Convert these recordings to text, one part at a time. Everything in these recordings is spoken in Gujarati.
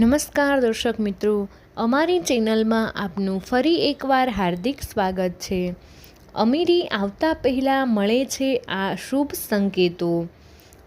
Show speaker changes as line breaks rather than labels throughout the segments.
નમસ્કાર દર્શક મિત્રો, અમારી ચેનલમાં આપનું ફરી એકવાર હાર્દિક સ્વાગત છે. અમીરી આવતા પહેલાં મળે છે આ શુભ સંકેતો.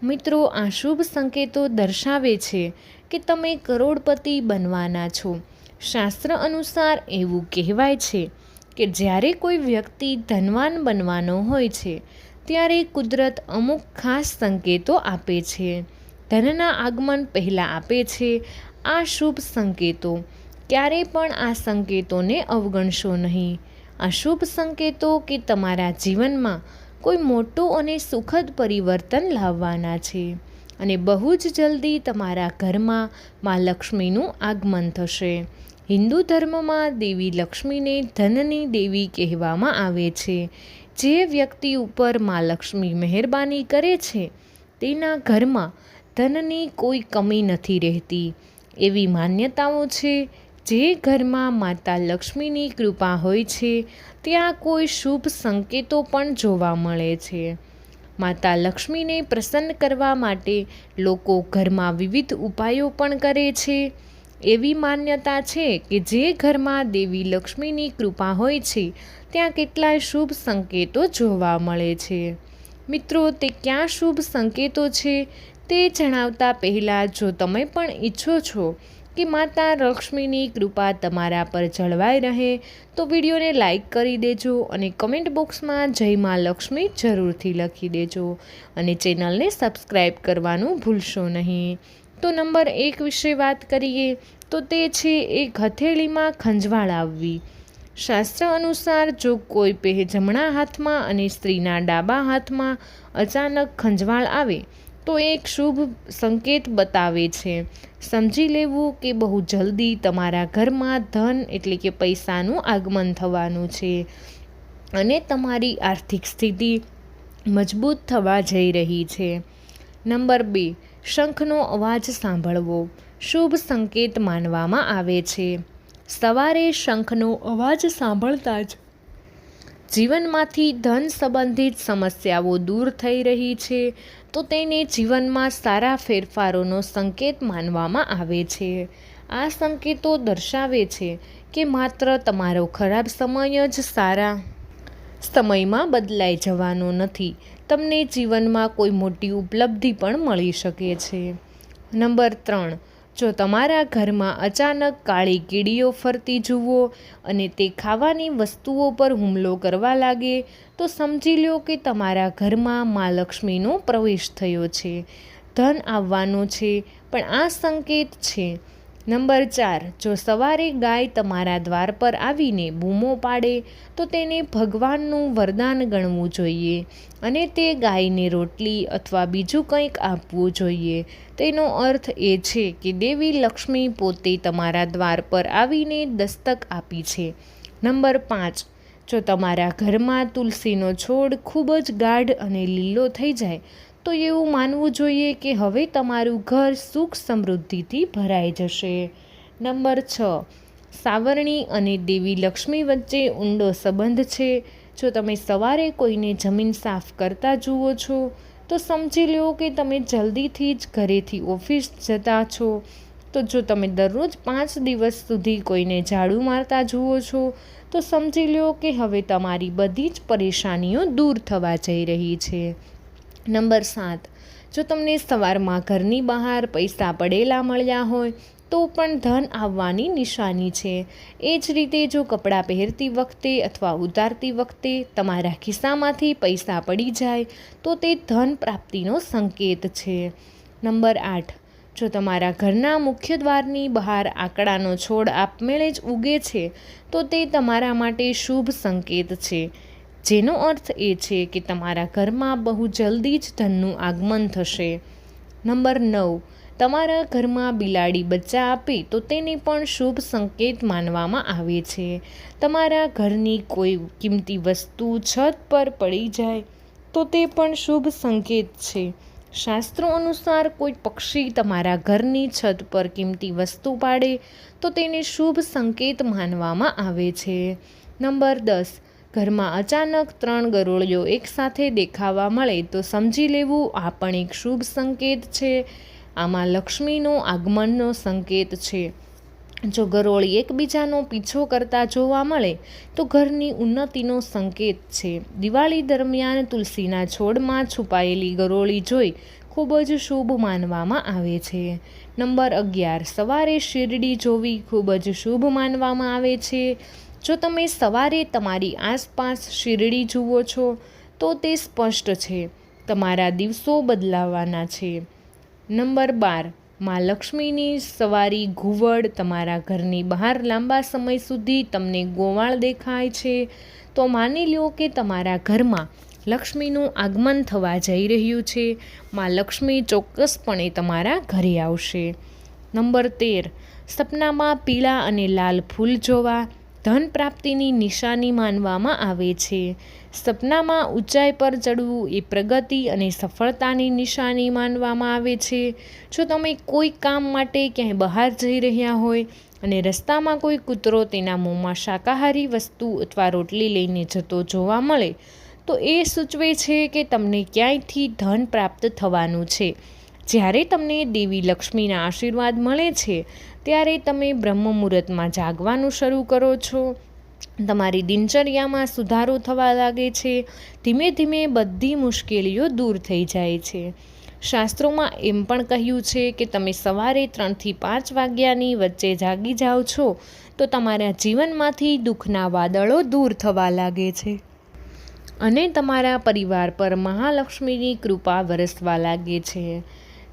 મિત્રો, આ શુભ સંકેતો દર્શાવે છે કે તમે કરોડપતિ બનવાના છો. શાસ્ત્ર અનુસાર એવું કહેવાય છે કે જ્યારે કોઈ વ્યક્તિ ધનવાન બનવાનો હોય છે, ત્યારે કુદરત અમુક ખાસ સંકેતો આપે છે. ધનના આગમન પહેલાં આપે છે આ શુભ સંકેતો. ક્યારેય પણ આ સંકેતોને અવગણશો નહીં. આ શુભ સંકેતો કે તમારા જીવનમાં કોઈ મોટું અને સુખદ પરિવર્તન લાવવાના છે અને બહુ જ જલ્દી તમારા ઘરમાં મા લક્ષ્મીનું આગમન થશે. હિન્દુ ધર્મમાં દેવી લક્ષ્મીને ધનની દેવી કહેવામાં આવે છે. જે વ્યક્તિ ઉપર મા લક્ષ્મી મહેરબાની કરે છે, તેના ઘરમાં ધનની કોઈ કમી નથી રહેતી. એવી માન્યતાઓ છે, જે ઘરમાં માતા લક્ષ્મીની કૃપા હોય છે, ત્યાં કોઈ શુભ સંકેતો પણ જોવા મળે છે. માતા લક્ષ્મીને પ્રસન્ન કરવા માટે લોકો ઘરમાં વિવિધ ઉપાયો પણ કરે છે. એવી માન્યતા છે કે જે ઘરમાં દેવી લક્ષ્મીની કૃપા હોય છે, ત્યાં કેટલાય શુભ સંકેતો જોવા મળે છે. મિત્રો, તે ક્યાં શુભ સંકેતો છે? તે જણાવતા પહેલાં, જો તમે પણ ઈચ્છો છો કે માતા લક્ષ્મીની કૃપા તમારા પર જળવાઈ રહે, તો વિડીયોને લાઈક કરી દેજો અને કમેન્ટ બોક્સમાં જય મા લક્ષ્મી જરૂરથી લખી દેજો અને ચેનલને સબસ્ક્રાઈબ કરવાનું ભૂલશો નહીં. તો નંબર એક વિશે વાત કરીએ, તો તે છે એક હથેળીમાં ખંજવાળ આવવી. શાસ્ત્ર અનુસાર, જો કોઈ પેહ જમણા હાથમાં અને સ્ત્રીના ડાબા હાથમાં અચાનક ખંજવાળ આવે તો એક શુભ સંકેત બતાવે છે. સમજી લેવું કે બહુ જલ્દી તમારા ઘરમાં ધન એટલે કે પૈસાનું આગમન થવાનું છે અને તમારી આર્થિક સ્થિતિ મજબૂત થવા જઈ રહી છે. નંબર બે, શંખનો અવાજ સાંભળવો. શુભ સંકેત માનવામાં આવે છે. સવારે શંખનો અવાજ સાંભળતા જ જીવનમાંથી ધન સંબંધિત સમસ્યાઓ દૂર થઈ રહી છે તો તેને જીવનમાં સારા ફેરફારોનો સંકેત માનવામાં આવે છે. આ સંકેતો દર્શાવે છે કે માત્ર તમારો ખરાબ સમય જ સારા સમયમાં બદલાઈ જવાનો નથી. તમને જીવનમાં કોઈ મોટી ઉપલબ્ધિ પણ મળી શકે છે. નંબર ત્રણ. જો તમારા ઘરમાં અચાનક કાળી કીડીઓ ફરતી જુઓ અને તે ખાવાની વસ્તુઓ પર હુમલો કરવા લાગે, તો સમજી લો કે તમારા ઘરમાં મા લક્ષ્મીનો પ્રવેશ થયો છે. ધન આવવાનો છે, પણ આ સંકેત છે. નંબર ચાર, જો સવારે ગાય તમારા દ્વાર પર આવીને બૂમો પાડે, તો તેને ભગવાનનું વરદાન ગણવું જોઈએ અને તે ગાયને રોટલી અથવા બીજું કંઈક આપવું જોઈએ. તેનો અર્થ એ છે કે દેવી લક્ષ્મી પોતે તમારા દ્વાર પર આવીને દસ્તક આપી છે. નંબર પાંચ, જો તમારા ઘરમાં તુલસીનો છોડ ખૂબ જ ગાઢ અને લીલો થઈ જાય તો એવું માનવું જોઈએ કે હવે તમારું ઘર સુખ સમૃદ્ધિથી ભરાઈ જશે. નંબર છ. સાવરણી અને દેવી લક્ષ્મી વચ્ચે ઊંડો સંબંધ છે. જો તમે સવારે કોઈને જમીન સાફ કરતા જુઓ છો, તો સમજી લો કે તમે જલ્દીથી જ ઘરેથી ઓફિસ જતા છો. તો જો તમે દરરોજ પાંચ દિવસ સુધી કોઈને ઝાડુ મારતા જુઓ છો, તો સમજી લો કે હવે તમારી બધી જ પરેશાનીઓ દૂર થવા જઈ રહી છે. નંબર સાત. જો તમને સવારમાં ઘરની બહાર પૈસા પડેલા મળ્યા હોય, તો પણ ધન આવવાની નિશાની છે. એ જ રીતે જો કપડાં પહેરતી વખતે અથવા ઉતારતી વખતે તમારા ખિસ્સામાંથી પૈસા પડી જાય, તો તે ધન પ્રાપ્તિનો સંકેત છે. નંબર આઠ. જો તમારા ઘરના મુખ્ય દ્વારની બહાર આંકડાનો છોડ આપમેળે જ ઉગે છે, તો તે તમારા માટે શુભ સંકેત છે. જેનો અર્થ એ છે કે તમારા ઘરમાં બહુ જલ્દી જ ધનનું આગમન થશે. નંબર નવ. તમારા ઘરમાં બિલાડી બચ્ચા આપે તો તેને પણ શુભ સંકેત માનવામાં આવે છે. તમારા ઘરની કોઈ કિંમતી વસ્તુ છત પર પડી જાય તો તે પણ શુભ સંકેત છે. શાસ્ત્રો અનુસાર કોઈ પક્ષી તમારા ઘરની છત પર કિંમતી વસ્તુ પાડે તો તેને શુભ સંકેત માનવામાં આવે છે. નંબર દસ. ઘરમાં અચાનક ત્રણ ગરોળીઓ એકસાથે દેખાવા મળે તો સમજી લેવું આ પણ એક શુભ સંકેત છે. આમાં લક્ષ્મીનો આગમનનો સંકેત છે. જો ગરોળી એકબીજાનો પીછો કરતા જોવા મળે તો ઘરની ઉન્નતિનો સંકેત છે. દિવાળી દરમિયાન તુલસીના છોડમાં છુપાયેલી ગરોળી જોઈ ખૂબ જ શુભ માનવામાં આવે છે. નંબર અગિયાર. સવારે શિરડી જોવી ખૂબ જ શુભ માનવામાં આવે છે. જો તમે સવારે તમારી આસપાસ શીરડી જુઓ છો, તો તે સ્પષ્ટ છે, તમારા દિવસો બદલાવાના છે. નંબર બાર, માં લક્ષ્મીની સવારી ઘુવડ તમારા ઘરની બહાર લાંબા સમય સુધી તમને ગોવાળ દેખાય છે, તો માની લો કે તમારા ઘરમાં લક્ષ્મીનું આગમન થવા જઈ રહ્યું છે, માં લક્ષ્મી ચોક્કસપણે તમારા ઘરે આવશે. નંબર તેર, સપનામાં પીળા અને લાલ ફૂલ જોવા ધન પ્રાપ્તિની નિશાની માનવામાં આવે છે. સપનામાં ઊંચાઈ પર ચડવું એ પ્રગતિ અને સફળતાની નિશાની માનવામાં આવે છે. જો તમે કોઈ કામ માટે ક્યાંય બહાર જઈ રહ્યા હોય અને રસ્તામાં કોઈ કૂતરો તેના મોંમાં શાકાહારી વસ્તુ અથવા રોટલી લઈને જતો જોવા મળે, તો એ સૂચવે છે કે તમને ક્યાંયથી ધન પ્રાપ્ત થવાનું છે. જ્યારે તમને દેવી લક્ષ્મીના આશીર્વાદ મળે છે ત્યારે તમે બ્રહ્મ મુહૂર્તમાં જાગવાનું શરૂ કરો છો. તમારી દિનચર્યામાં સુધારો થવા લાગે છે. ધીમે ધીમે બધી મુશ્કેલીઓ દૂર થઈ જાય છે. શાસ્ત્રોમાં એમ પણ કહ્યું છે કે તમે સવારે ત્રણથી પાંચ વાગ્યાની વચ્ચે જાગી જાઓ છો, તો તમારા જીવનમાંથી દુઃખના વાદળો દૂર થવા લાગે છે. અને તમારા પરિવાર પર મહાલક્ષ્મીની કૃપા વરસવા લાગે છે.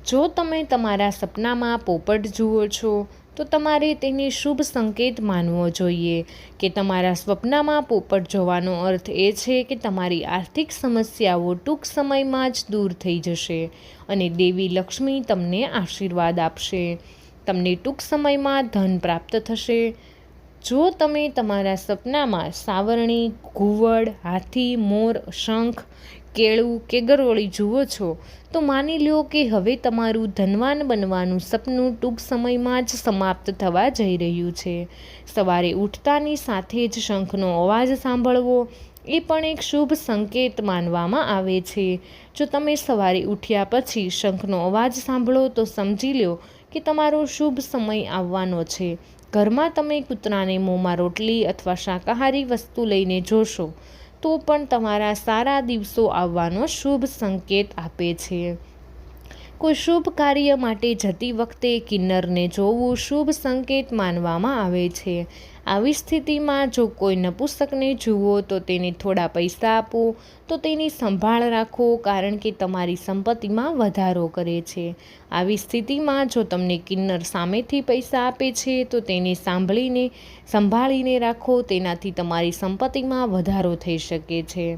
જો તમે તમારા સપનામાં પોપટ જુઓ છો, તો તમારે તેને શુભ સંકેત માનવો જોઈએ કે તમારા સ્વપ્નમાં પોપટ જોવાનો અર્થ એ છે કે તમારી આર્થિક સમસ્યાઓ ટૂંક સમયમાં જ દૂર થઈ જશે અને દેવી લક્ષ્મી તમને આશીર્વાદ આપશે. તમને ટૂંક સમયમાં ધન પ્રાપ્ત થશે. જો તમે તમારા સપનામાં સાવરણી, ઘુવડ, હાથી, મોર, શંખ, કેળું કે ગરોળી જુઓ છો, તો માની લો કે હવે તમારું ધનવાન બનવાનું સપનું ટૂંક સમયમાં જ સમાપ્ત થવા જઈ રહ્યું છે. સવારે ઉઠતાની સાથે જ શંખનો અવાજ સાંભળવો એ પણ એક શુભ સંકેત માનવામાં આવે છે. જો તમે સવારે ઉઠ્યા પછી શંખનો અવાજ સાંભળો તો સમજી લો કે તમારો શુભ સમય આવવાનો છે. ઘરમાં તમે કૂતરાને મોંમાં રોટલી અથવા શાકાહારી વસ્તુ લઈને જોશો, તો પણ તમારા સારા દિવસો આવવાનો શુભ સંકેત આપે છે. કોઈ શુભ કાર્ય માટે જતી વખતે કિન્નરને જોવું શુભ સંકેત માનવામાં આવે છે. આવી સ્થિતિમાં જો કોઈ નપુસ્તકને જુઓ તો તેને થોડા પૈસા આપો, તો તેની સંભાળ રાખો કારણ કે તમારી સંપત્તિમાં વધારો કરે છે. આવી સ્થિતિમાં જો તમને કિન્નર સામેથી પૈસા આપે છે, તો તેને સાંભળીને, સંભાળીને રાખો, તેનાથી તમારી સંપત્તિમાં વધારો થઈ શકે છે.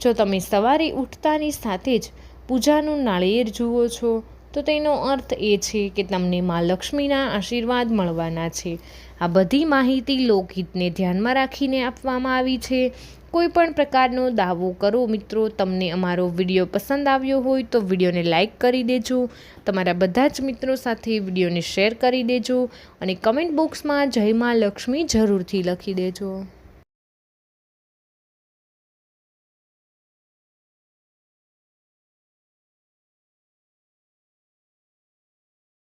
જો તમે સવારે ઉઠતાની સાથે જ પૂજાનું નાળિયેર જુઓ છો તો તેનો અર્થ એ છે કે તમને મા લક્ષ્મીના આશીર્વાદ મળવાના છે. આ બધી માહિતી લોકહિતને ધ્યાનમાં રાખીને આપવામાં આવી છે. કોઈ પણ પ્રકારનો દાવો કરો મિત્રો, તમને અમારો વીડિયો પસંદ આવ્યો હોય તો વિડીયોને લાઇક કરી દેજો. તમારા બધા જ મિત્રો સાથે વિડીયોને શેર કરી દેજો અને કમેન્ટ બોક્સમાં જય મા લક્ષ્મી જરૂરથી લખી દેજો.